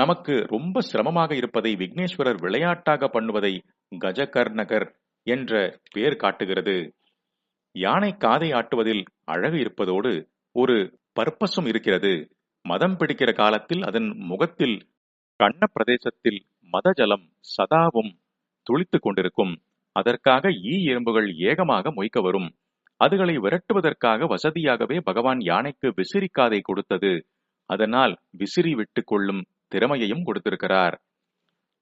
நமக்கு ரொம்ப சிரமமாக இருப்பதை விக்னேஸ்வரர் விளையாட்டாக பண்ணுவதை கஜகர்நகர் என்ற பெயர் காட்டுகிறது. யானை காதை ஆட்டுவதில் அழகு இருப்பதோடு ஒரு பர்பஸும் இருக்கிறது. மதம் பிடிக்கிற காலத்தில் அதன் முகத்தில் கண்ண பிரதேசத்தில் மதஜலம் சதாவும் துளித்துக் கொண்டிருக்கும். அதற்காக ஈ எறும்புகள் ஏகமாக மொய்க்க வரும். அதுகளை விரட்டுவதற்காக வசதியாகவே பகவான் யானைக்கு விசிறி காதை கொடுத்தது. அதனால் விசிறி விட்டுக் கொள்ளும் திறமையையும் கொடுத்திருக்கிறார்.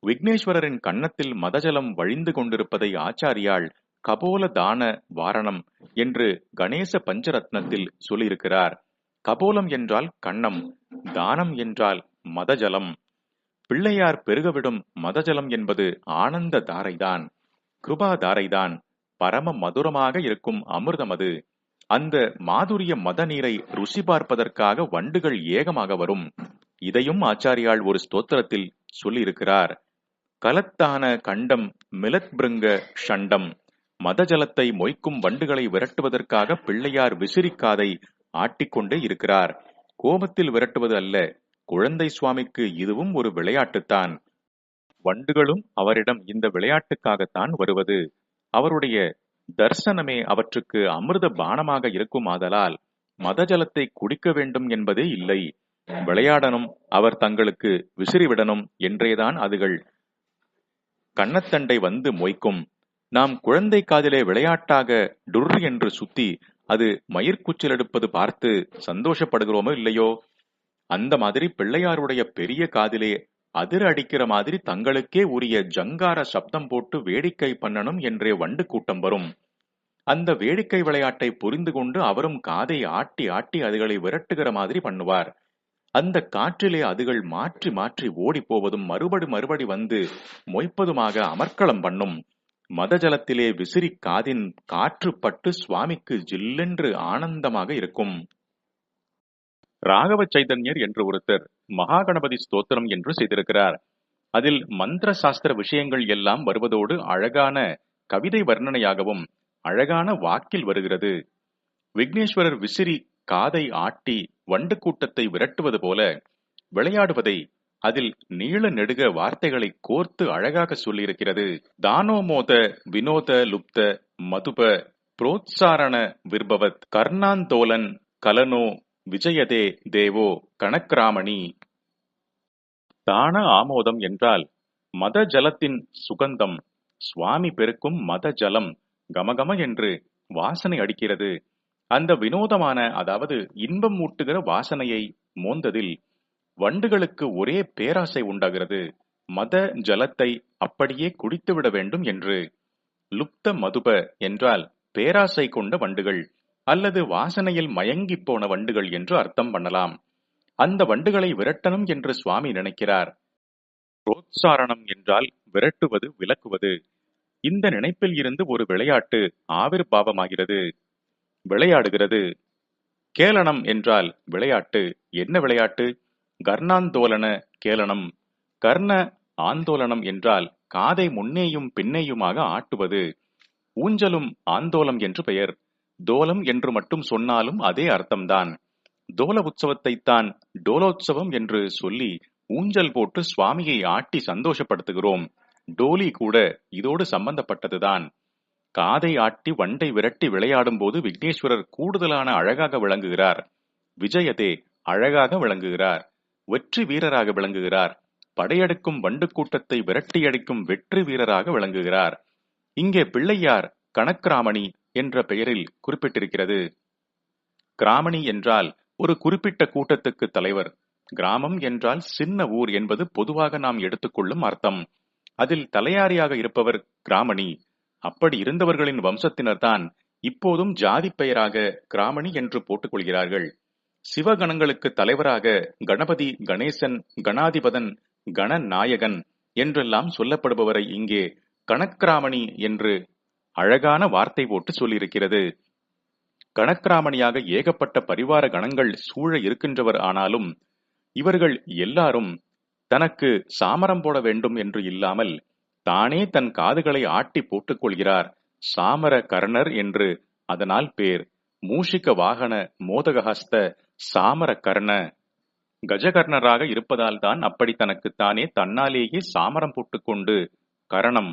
விக்னேஸ்வரரின் கன்னத்தில் மதஜலம் வழிந்து கொண்டிருப்பதை ஆச்சாரியால் கபோல தான வாரணம் என்று கணேச பஞ்சரத்னத்தில் சொல்லியிருக்கிறார். கபோலம் என்றால் கண்ணம் தானம் என்றால் மதஜலம். பிள்ளையார் பெருகவிடும் மதஜலம் என்பது ஆனந்த தாரைதான் கிருபா தாரைதான் பரம மதுரமாக இருக்கும் அமிர்தம் அது. அந்த மாதுரிய மத நீரை ருசி பார்ப்பதற்காக வண்டுகள் ஏகமாக வரும். இதையும் ஆச்சாரியால் ஒரு ஸ்தோத்திரத்தில் சொல்லியிருக்கிறார். கலத்தான கண்டம் மிலத்பிருங்க ஷண்டம். மதஜலத்தை மொய்க்கும் வண்டுகளை விரட்டுவதற்காக பிள்ளையார் விசிறிக்காதை ஆட்டிக்கொண்டே இருக்கிறார். கோபத்தில் விரட்டுவது அல்ல குழந்தை சுவாமிக்கு இதுவும் ஒரு விளையாட்டுத்தான். வண்டுகளும் அவரிடம் இந்த விளையாட்டுக்காகத்தான் வருவது. அவருடைய தர்சனமே அவற்றுக்கு அமிர்த பானமாக இருக்கும் ஆதலால் மதஜலத்தை குடிக்க வேண்டும் என்பதே இல்லை. விளையாடணும் அவர் தங்களுக்கு விசிறிவிடணும் என்றேதான் அதுகள். கண்ணத்தண்டை வந்து மொய்க்கும். நாம் குழந்தை காதிலே விளையாட்டாக டுர் என்று சுத்தி அது மயிர்கூச்சல் எடுப்பது பார்த்து சந்தோஷப்படுகிறோமோ இல்லையோ? அந்த மாதிரி பிள்ளையாருடைய பெரிய காதிலே அதிர அடிக்கிற மாதிரி தங்களுக்கே உரிய ஜங்கார சப்தம் போட்டு வேடிக்கை பண்ணணும் என்றே வண்டு கூட்டம் வரும். அந்த வேடிக்கை விளையாட்டை புரிந்து கொண்டு அவரும் காதை ஆட்டி ஆட்டி அதுகளை விரட்டுகிற மாதிரி பண்ணுவார். அந்த காற்றிலே அதுகள் மாற்றி மாற்றி ஓடி போவதும் மறுபடி மறுபடி வந்து மொய்ப்பதுமாக அமர்க்களம் பண்ணும். மதஜலத்திலே விசிறி காதின் காற்று பட்டு சுவாமிக்கு ஜில்லென்று ஆனந்தமாக இருக்கும். ராகவ சைதன்யர் என்று ஒருத்தர் மகாகணபதி ஸ்தோத்திரம் என்று செய்திருக்கிறார். அதில் மந்திர சாஸ்திர விஷயங்கள் எல்லாம் வருவதோடு அழகான கவிதை வர்ணனையாகவும் அழகான வாக்கில் வருகிறது. விக்னேஸ்வரர் விசிறி காதை ஆட்டி வண்டு கூட்டத்தை விரட்டுவது போல விளையாடுவதை அதில் நீள நெடுக வார்த்தைகளை கோர்த்து அழகாக சொல்லியிருக்கிறது. தானோமோத வினோத லுப்த மதுப புரோத்சாரண விர்பவத் கர்ணாந்தோலன் கலனோ விஜயதே தேவோ கணக்கிராமணி தான ஆமோதம் என்றால் மத ஜலத்தின் சுகந்தம் சுவாமி பெருக்கும் மத ஜலம் கமகம என்று வாசனை அடிக்கிறது. அந்த வினோதமான அதாவது இன்பம் ஊட்டுகிற வாசனையை மோந்ததில் வண்டுகளுக்கு ஒரே பேராசை உண்டாகிறது. மத ஜலத்தை அப்படியே குடித்துவிட வேண்டும் என்று லுப்த மதுப என்றால் பேராசை கொண்ட வண்டுகள் அல்லது வாசனையில் மயங்கி போன வண்டுகள் என்று அர்த்தம் பண்ணலாம். அந்த வண்டுகளை விரட்டணும் என்று சுவாமி நினைக்கிறார். புரோத்சாரணம் என்றால் விரட்டுவது விலக்குவது இந்த நினைப்பில் இருந்து ஒரு விளையாட்டு ஆவிர்பாவமாகிறது விளையாடுகிறது. கேளனம் என்றால் விளையாட்டு. என்ன விளையாட்டு? கர்ணாந்தோலன கேளனம். கர்ண ஆந்தோலனம் என்றால் காதை முன்னேயும் பின்னேயுமாக ஆட்டுவது. ஊஞ்சலும் ஆந்தோலம் என்று பெயர். தோலம் என்று மட்டும் சொன்னாலும் அதே அர்த்தம்தான். தோல உற்சவத்தைத்தான் டோலோத்சவம் என்று சொல்லி ஊஞ்சல் போட்டு சுவாமியை ஆட்டி சந்தோஷப்படுத்துகிறோம். டோலி கூட இதோடு சம்பந்தப்பட்டதுதான். காதை ஆட்டி வண்டை விரட்டி விளையாடும் போது விக்னேஸ்வரர் கூடுதலான அழகாக விளங்குகிறார். விஜயதே அழகாக விளங்குகிறார். வெற்றி வீரராக விளங்குகிறார். படையெடுக்கும் வண்டு கூட்டத்தை விரட்டியடிக்கும் வெற்றி வீரராக விளங்குகிறார். இங்கே பிள்ளையார் கணக்கிராமணி என்ற பெயரில் குறிப்பிட்டிருக்கிறது. கிராமணி என்றால் ஒரு குறிப்பிட்ட கூட்டத்துக்கு தலைவர். கிராமம் என்றால் சின்ன ஊர் என்பது பொதுவாக நாம் எடுத்துக்கொள்ளும் அர்த்தம். அதில் தலையாரியாக இருப்பவர் கிராமணி. அப்படி இருந்தவர்களின் வம்சத்தினர்தான் இப்போதும் ஜாதி பெயராக கிராமணி என்று போட்டுக் கொள்கிறார்கள் சிவகணங்களுக்கு தலைவராக கணபதி கணேசன் கணாதிபதன் கணநாயகன் என்றெல்லாம் சொல்லப்படுபவரை இங்கே கணக்கிராமணி என்று அழகான வார்த்தை போட்டு சொல்லியிருக்கிறது. கணக்கிராமணியாக ஏகப்பட்ட பரிவார கணங்கள் சூழ இருக்கின்றவர் ஆனாலும் இவர்கள் எல்லாரும் தனக்கு சாமரம் போட வேண்டும் என்று இல்லாமல் தானே தன் காதுகளை ஆட்டி போட்டுக் கொள்கிறார் சாமர கர்ணர் என்று அதனால் பேர். மூஷிக வாகன மோதகஹஸ்த சாமர கர்ண. கஜகர்ணராக இருப்பதால் தான் அப்படி தனக்குத்தானே தன்னாலேயே சாமரம் போட்டுக்கொண்டு கரணம்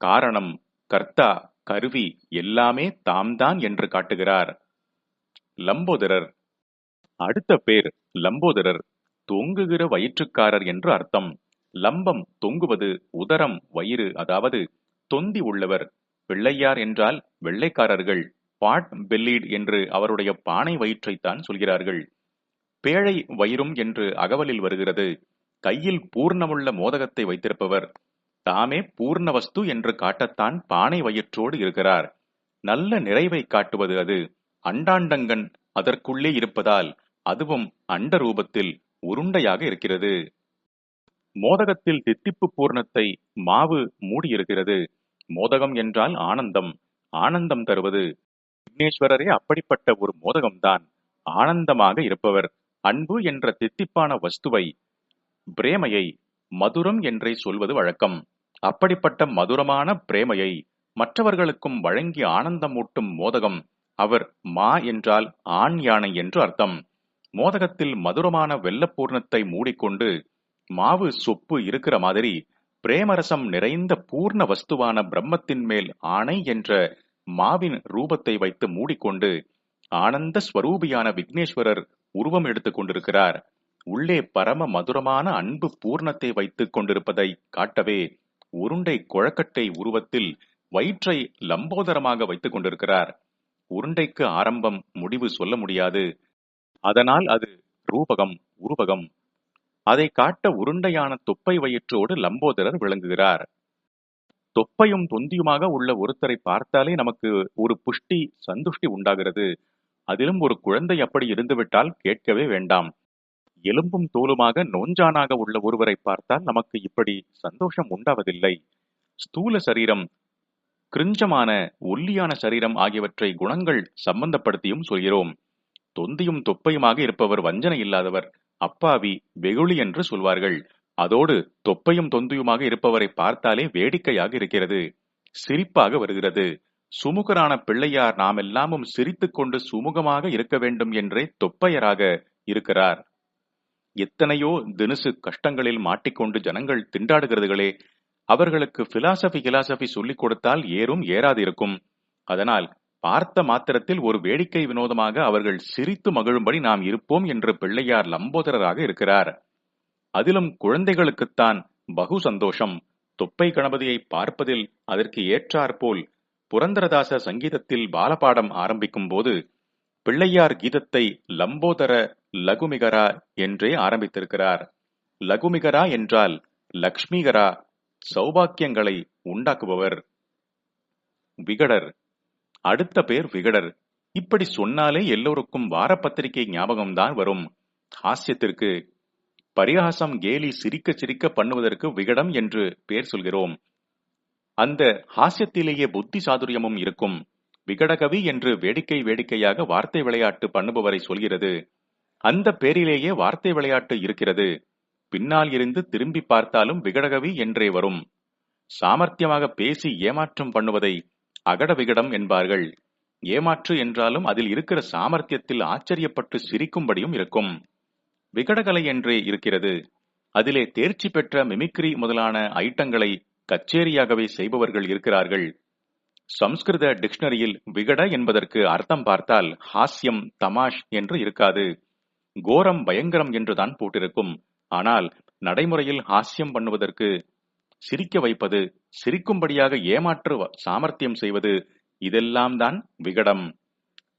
காரணம் கர்த்தா கருவி எல்லாமே தாம்தான் என்று காட்டுகிறார். லம்போதரர். அடுத்த பேர் லம்போதரர். தொங்குகிற வயிற்றுக்காரர் என்று அர்த்தம். லம்பம் தொங்குவது உதரம் வயிறு அதாவது தொந்தி உள்ளவர். பிள்ளையார் என்றால் வெள்ளைக்காரர்கள். பாட் பெல்லீட் என்று அவருடைய பானை வயிற்றைத்தான் சொல்கிறார்கள். பேழை வயிறும் என்று அகவலில் வருகிறது. கையில் பூர்ணமுள்ள மோதகத்தை வைத்திருப்பவர். தாமே பூர்ண வஸ்து என்று காட்டத்தான் பானை வயிற்றோடு இருக்கிறார். நல்ல நிறைவை காட்டுவது அது. அண்டாண்டங்கன் அதற்குள்ளே இருப்பதால் அதுவும் அண்ட ரூபத்தில் உருண்டையாக இருக்கிறது. மோதகத்தில் தித்திப்பு பூர்ணத்தை மாவு மூடியிருக்கிறது. மோதகம் என்றால் ஆனந்தம். ஆனந்தம் தருவது விக்னேஸ்வரரே அப்படிப்பட்ட ஒரு மோதகம்தான். ஆனந்தமாக இருப்பவர் அன்பு என்ற தித்திப்பான வஸ்துவை பிரேமையை மதுரம் என்றே சொல்வது வழக்கம். அப்படிப்பட்ட மதுரமான பிரேமையை மற்றவர்களுக்கும் வழங்கி ஆனந்தமூட்டும் மோதகம் அவர் மா என்றால் ஆண் யானை என்று அர்த்தம். மோதகத்தில் மதுரமான வெள்ளப்பூர்ணத்தை மூடிக்கொண்டு மாவு சொப்பு இருக்கிற மாதிரி பிரேமரசம் நிறைந்த பூர்ண வஸ்துவான பிரம்மத்தின் மேல் ஆணை என்ற மாவின் ரூபத்தை வைத்து மூடிக்கொண்டு ஆனந்த ஸ்வரூபியான விக்னேஸ்வரர் உருவம் எடுத்துக் கொண்டிருக்கிறார். உள்ளே பரம மதுரமான அன்பு பூர்ணத்தை வைத்துக் கொண்டிருப்பதை காட்டவே உருண்டை குழக்கட்டை உருவத்தில் வயிற்றை லம்போதரமாக வைத்துக் கொண்டிருக்கிறார். உருண்டைக்கு ஆரம்பம் முடிவு சொல்ல முடியாது. அதனால் அது ரூபகம் உருவகம் அதை காட்ட உருண்டையான தொப்பை வயிற்றோடு லம்போதரர் விளங்குகிறார். தொப்பையும் தொந்தியுமாக உள்ள ஒருத்தரை பார்த்தாலே நமக்கு ஒரு புஷ்டி சந்துஷ்டி உண்டாகிறது. அதிலும் ஒரு குழந்தை அப்படி இருந்துவிட்டால் கேட்கவே வேண்டாம். எலும்பும் தோலுமாக நோஞ்சானாக உள்ள ஒருவரை பார்த்தால் நமக்கு இப்படி சந்தோஷம் உண்டாவதில்லை. ஸ்தூல சரீரம் கிருஞ்சமான ஒல்லியான சரீரம் ஆகியவற்றை குணங்கள் சம்பந்தப்படுத்தியும் சொல்கிறோம். தொந்தியும் தொப்பையுமாக இருப்பவர் வஞ்சனை இல்லாதவர். அப்பாவி வெகுளி என்று சொல்வார்கள். அதோடு தொப்பையும் தொந்தியுமாக இருப்பவரை பார்த்தாலே வேடிக்கையாக இருக்கிறது. சிரிப்பாக வருகிறது. சுமுகரான பிள்ளையார் நாமெல்லாமும் சிரித்துக்கொண்டு சுமுகமாக இருக்க வேண்டும் என்றே தொப்பையராக இருக்கிறார். எத்தனையோ தினசு கஷ்டங்களில் மாட்டிக்கொண்டு ஜனங்கள் திண்டாடுகிறதுகளே அவர்களுக்கு பிலாசபி கிலாசபி சொல்லிக் கொடுத்தால் ஏறும் ஏறாது இருக்கும் அதனால் பார்த்த மாத்திரத்தில் ஒரு வேடிக்கை வினோதமாக அவர்கள் சிரித்து மகிழும்படி நாம் இருப்போம் என்று பிள்ளையார் லம்போதரராக இருக்கிறார். அதிலும் குழந்தைகளுக்குத்தான் பகு சந்தோஷம். தொப்பை கணபதியை பார்ப்பதில் அதற்கு ஏற்றாற்போல் புரந்தரதாச சங்கீதத்தில் பாலபாடம் ஆரம்பிக்கும் போது பிள்ளையார் கீதத்தை லம்போதர லகுமிகரா என்றே ஆரம்பித்திருக்கிறார். லகுமிகரா என்றால் லக்ஷ்மிகரா சௌபாக்கியங்களை உண்டாக்குபவர். விகடர் அடுத்த பேர் விகடர். இப்படி சொன்னாலே எல்லோருக்கும் வாரப்பத்திரிகை ஞாபகம்தான் வரும். ஹாஸ்யத்திற்கு பரிகாசம் கேலி சிரிக்க சிரிக்க பண்ணுவதற்கு விகடம் என்று பேர் சொல்கிறோம். அந்த ஹாஸ்யத்திலேயே புத்தி சாதுரியமும் இருக்கும். விகடகவி என்று வேடிக்கை வேடிக்கையாக வார்த்தை விளையாட்டு பண்ணுபவரை சொல்கிறது. அந்த பேரிலேயே வார்த்தை விளையாட்டு இருக்கிறது. பின்னால் இருந்து திரும்பி பார்த்தாலும் விகடகவி என்றே வரும். சாமர்த்தியமாக பேசி ஏமாற்றம் பண்ணுவதை அகட விகடம் என்பார்கள். ஏமாற்று என்றாலும் அதில் இருக்கிற சாமர்த்தியத்தில் ஆச்சரியப்பட்டு சிரிக்கும்படியும் இருக்கும். விகடகலை என்றே இருக்கிறது. அதிலே தேர்ச்சி பெற்ற மிமிக்ரி முதலான ஐட்டங்களை கச்சேரியாகவே செய்பவர்கள் இருக்கிறார்கள். சம்ஸ்கிருத டிக்ஷனரியில் விகட என்பதற்கு அர்த்தம் பார்த்தால் ஹாஸ்யம் தமாஷ் என்று இருக்காது. கோரம் பயங்கரம் என்றுதான் போட்டிருக்கும். ஆனால் நடைமுறையில் ஹாஸ்யம் பண்ணுவதற்கு சிரிக்க வைப்பது சிரிக்கும்படியாக ஏமாற்று சாமர்த்தியம் செய்வது இதெல்லாம் தான் விகடம்.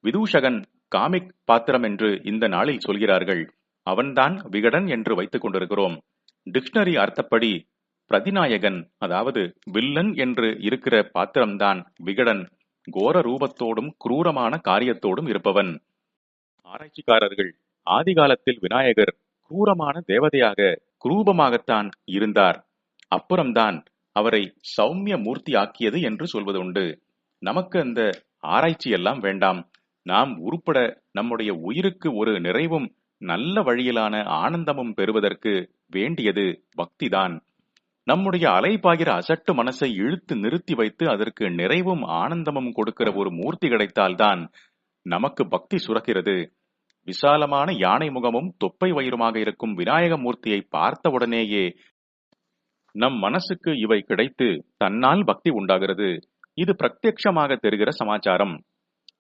விதூஷகன் காமிக் பாத்திரம் என்று இந்த நாளில் சொல்கிறார்கள். அவன்தான் விகடன் என்று வைத்துக் கொண்டிருக்கிறோம். டிக்ஷனரி அர்த்தப்படி பிரதிநாயகன் அதாவது வில்லன் என்று இருக்கிற பாத்திரம்தான் விகடன். கோர ரூபத்தோடும் குரூரமான காரியத்தோடும் இருப்பவன். ஆராய்ச்சிக்காரர்கள் ஆதிகாலத்தில் விநாயகர் குரூரமான தேவதையாக குரூபமாகத்தான் இருந்தார். அப்புறம்தான் அவரை சௌமிய மூர்த்தி ஆக்கியது என்று சொல்வது உண்டு நமக்கு அந்த ஆராய்ச்சி எல்லாம் வேண்டாம். நாம் உருப்பட நம்முடைய உயிருக்கு ஒரு நிறைவும் நல்ல வழியிலான ஆனந்தமும் பெறுவதற்கு வேண்டியது பக்திதான். நம்முடைய அலைபாகிற அசட்டு மனசை இழுத்து நிறுத்தி வைத்து அதற்கு நிறைவும் ஆனந்தமும் கொடுக்கிற ஒரு மூர்த்தி கிடைத்தால்தான் நமக்கு பக்தி சுரக்கிறது. விசாலமான யானை முகமும் தொப்பை வயிறுமாக இருக்கும் விநாயக மூர்த்தியை பார்த்தவுடனேயே நம் மனசுக்கு இவை கிடைத்து தன்னால் பக்தி உண்டாகிறது. இது பிரத்யட்சமாக தெரிகிற சமாச்சாரம்.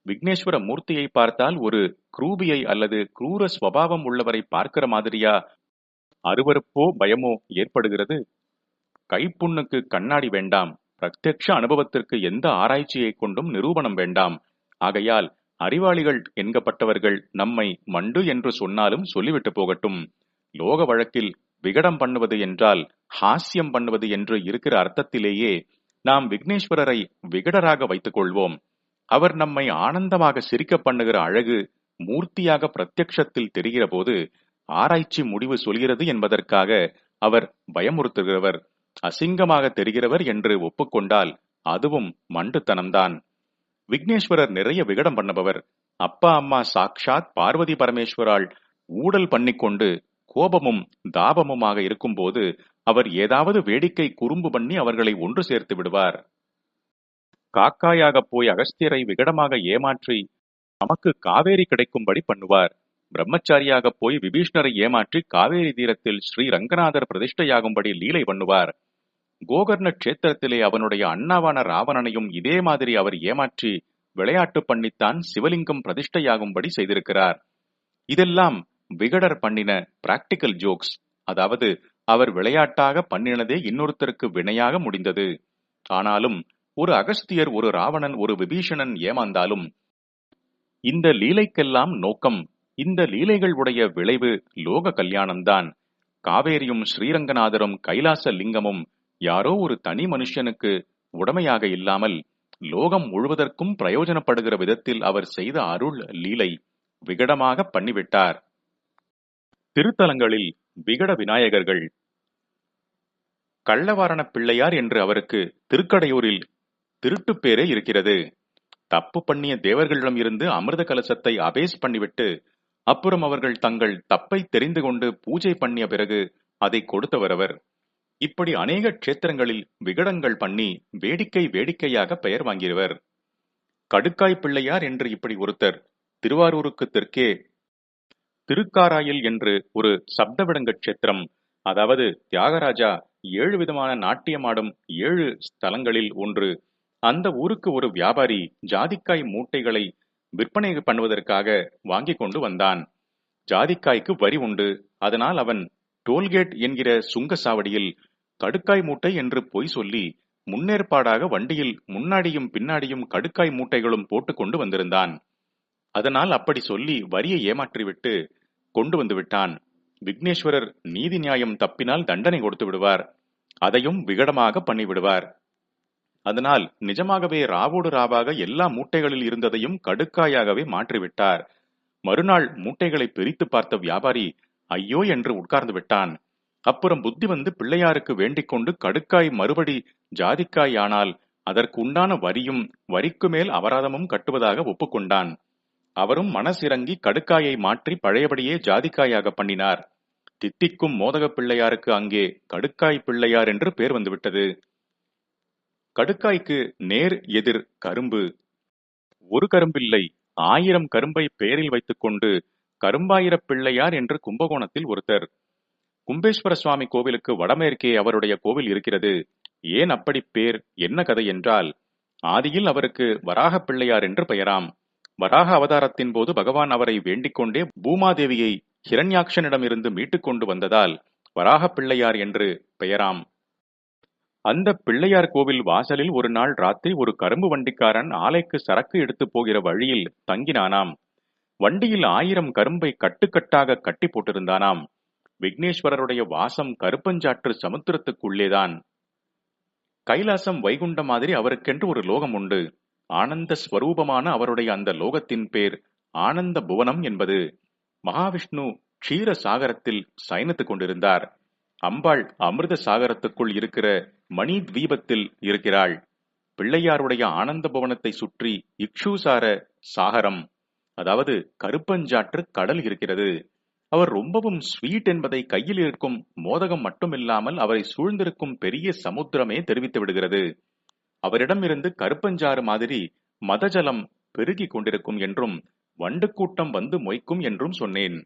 விக்னேஸ்வர மூர்த்தியை பார்த்தால் ஒரு குரூபியை அல்லது குரூர ஸ்வபாவம் உள்ளவரை பார்க்கிற மாதிரியா? அருவருப்போ பயமோ ஏற்படுகிறது? கைப்புண்ணுக்கு கண்ணாடி வேண்டாம். பிரத்யக்ஷ அனுபவத்திற்கு எந்த ஆராய்ச்சியை கொண்டும் நிரூபணம் வேண்டாம். ஆகையால் அறிவாளிகள் என்கப்பட்டவர்கள் நம்மை மண்டு என்று சொன்னாலும் சொல்லிவிட்டு போகட்டும். லோக வழக்கில் விகடம் பண்ணுவது என்றால் ஹாஸ்யம் பண்ணுவது என்று இருக்கிற அர்த்தத்திலேயே நாம் விக்னேஸ்வரரை விகடராக வைத்துக் கொள்வோம் அவர் நம்மை ஆனந்தமாக சிரிக்க பண்ணுகிற அழகு மூர்த்தியாக பிரத்யக்ஷத்தில் தெரிகிற போது ஆராய்ச்சி முடிவு சொல்கிறது என்பதற்காக அவர் பயமுறுத்துகிறவர் அசிங்கமாக தெரிகிறவர் என்று ஒப்புக்கொண்டால் அதுவும் மண்டுத்தனம்தான். விக்னேஸ்வரர் நிறைய விகடம் பண்ணுபவர். அப்பா அம்மா சாக்ஷாத் பார்வதி பரமேஸ்வரால் ஊடல் பண்ணிக்கொண்டு கோபமும் தாபமுமாக இருக்கும்போது அவர் ஏதாவது வேடிக்கை குறும்பு பண்ணி அவர்களை ஒன்று சேர்த்து விடுவார். காக்காயாக போய் அகஸ்தியரை விகடமாக ஏமாற்றி நமக்கு காவேரி கிடைக்கும்படி பண்ணுவார். பிரம்மச்சாரியாக போய் விபீஷ்ணரை ஏமாற்றி காவேரி தீரத்தில் ஸ்ரீ ரங்கநாதர் பிரதிஷ்டையாகும்படி லீலை பண்ணுவார். கோகர்ண கஷேத்திரத்திலே அவனுடைய அண்ணாவான ராவணனையும் இதே மாதிரி அவர் ஏமாற்றி விளையாட்டு பண்ணித்தான் சிவலிங்கம் பிரதிஷ்டையாகும்படி செய்திருக்கிறார். இதெல்லாம் விகடர் பண்ணின பிராக்டிக்கல் ஜோக்ஸ் அதாவது அவர் விளையாட்டாக பண்ணினதே இன்னொருத்தருக்கு வினையாக முடிந்தது. ஆனாலும் ஒரு அகஸ்தியர் ஒரு ராவணன் ஒரு விபீஷணன் ஏமாந்தாலும் இந்த லீலைக்கெல்லாம் நோக்கம் இந்த லீலைகள் உடைய விளைவு லோக கல்யாணம்தான். காவேரியும் ஸ்ரீரங்கநாதரும் கைலாச லிங்கமும் யாரோ ஒரு தனி மனுஷனுக்கு உடமையாக இல்லாமல் லோகம் முழுவதற்கும் பிரயோஜனப்படுகிற விதத்தில் அவர் செய்த அருள் லீலை விகடமாக பண்ணிவிட்டார். திருத்தலங்களில் விகட விநாயகர்கள். கள்ளவாரண பிள்ளையார் என்று அவருக்கு திருக்கடையூரில் திருட்டு பேரே இருக்கிறது. தப்பு பண்ணிய தேவர்களிடம் இருந்து அமிர்த கலசத்தை அபேஸ் பண்ணிவிட்டு அப்புறம் அவர்கள் தங்கள் தப்பை தெரிந்து கொண்டு பூஜை பண்ணிய பிறகு அதை கொடுத்தவர் அவர். இப்படி அநேக க்ஷேத்திரங்களில் விகடங்கள் பண்ணி வேடிக்கை வேடிக்கையாக பெயர் வாங்கியவர். கடுக்காய் பிள்ளையார் என்று இப்படி ஒருத்தர் திருவாரூருக்கு தெற்கே திருக்காராயில் என்று ஒரு சப்தவிடங்க க்ஷேத்திரம் அதாவது தியாகராஜா ஏழு விதமான நாட்டியமாடும் ஏழு ஸ்தலங்களில் ஒன்று. அந்த ஊருக்கு ஒரு வியாபாரி ஜாதிக்காய் மூட்டைகளை விற்பனை பண்ணுவதற்காக வாங்கி கொண்டு வந்தான். ஜாதிக்காய்க்கு வரி உண்டு. அதனால் அவன் டோல்கேட் என்கிற சுங்க சாவடியில் கடுக்காய் மூட்டை என்று பொய் சொல்லி முன்னேற்பாடாக வண்டியில் முன்னாடியும் பின்னாடியும் கடுக்காய் மூட்டைகளும் போட்டு கொண்டு வந்திருந்தான். அதனால் அப்படி சொல்லி வரியை ஏமாற்றிவிட்டு கொண்டு வந்து விட்டான். விக்னேஸ்வரர் நீதி நியாயம் தப்பினால் தண்டனை கொடுத்து விடுவார். அதையும் விகடமாக பண்ணிவிடுவார் அதனால் நிஜமாகவே ராவோடு ராவாக எல்லா மூட்டைகளில் இருந்ததையும் கடுக்காயாகவே மாற்றிவிட்டார் மறுநாள் மூட்டைகளை பிரித்து பார்த்த வியாபாரி ஐயோ என்று உட்கார்ந்து விட்டான். அப்புறம் புத்தி வந்து பிள்ளையாருக்கு வேண்டிக் கொண்டு கடுக்காய் மறுபடி ஜாதிக்காய் ஆனால் அதற்கு உண்டான வரியும் வரிக்கு மேல் அபராதமும் கட்டுவதாக ஒப்புக்கொண்டான். அவரும் மனசிறங்கி கடுக்காயை மாற்றி பழையபடியே ஜாதிக்காயாக பண்ணினார். தித்திக்கும் மோதக பிள்ளையாருக்கு அங்கே கடுக்காய் பிள்ளையார் என்று பேர் வந்துவிட்டது. கடுக்காய்க்கு நேர் எதிர் கரும்பு. ஒரு கரும்பில்லை ஆயிரம் கரும்பை பெயரில் வைத்துக்கொண்டு கரும்பாயிர பிள்ளையார் என்று கும்பகோணத்தில் ஒருத்தர். கும்பேஸ்வர சுவாமி கோவிலுக்கு வடமேற்கே அவருடைய கோவில் இருக்கிறது. ஏன் அப்படி பேர்? என்ன கதை என்றால் ஆதியில் அவருக்கு வராக பிள்ளையார் என்று பெயராம். வராக அவதாரத்தின் போது பகவான் அவரை வேண்டிக் கொண்டே பூமாதேவியை ஹிரண்யாக்ஷனிடமிருந்து மீட்டுக் கொண்டு வந்ததால் வராக பிள்ளையார் என்று பெயராம். அந்த பிள்ளையார் கோவில் வாசலில் ஒரு நாள் ராத்திரி ஒரு கரும்பு வண்டிக்காரன் ஆலைக்கு சரக்கு எடுத்து போகிற வழியில் தங்கினானாம். வண்டியில் ஆயிரம் கரும்பை கட்டுக்கட்டாக கட்டி போட்டிருந்தானாம். விக்னேஸ்வரருடைய வாசம் கருப்பஞ்சாற்று சமுத்திரத்துக்குள்ளேதான். கைலாசம் வைகுண்டம் மாதிரி அவருக்கென்று ஒரு லோகம் உண்டு. ஆனந்த ஸ்வரூபமான அவருடைய அந்த லோகத்தின் பேர் ஆனந்த புவனம் என்பது மகாவிஷ்ணு க்ஷீர சாகரத்தில் சயனித்துக் கொண்டிருந்தார். அம்பாள் அமிர்த சாகரத்துக்குள் இருக்கிற மணி தீபத்தில் இருக்கிறாள். பிள்ளையாருடைய ஆனந்த புவனத்தை சுற்றி இக்ஷூசார சாகரம் அதாவது கருப்பஞ்சாற்று கடல் இருக்கிறது. அவர் ரொம்பவும் ஸ்வீட் என்பதை கையில் இருக்கும் மோதகம் மட்டுமில்லாமல் அவரை சூழ்ந்திருக்கும் பெரிய சமுத்திரமே தெரிவித்து விடுகிறது. அவரிடமிருந்து கருப்பஞ்சாறு மாதிரி மதஜலம் பெருகி கொண்டிருக்கும் என்றும் வண்டு கூட்டம் வந்து மொய்க்கும் என்றும் சொன்னேன்.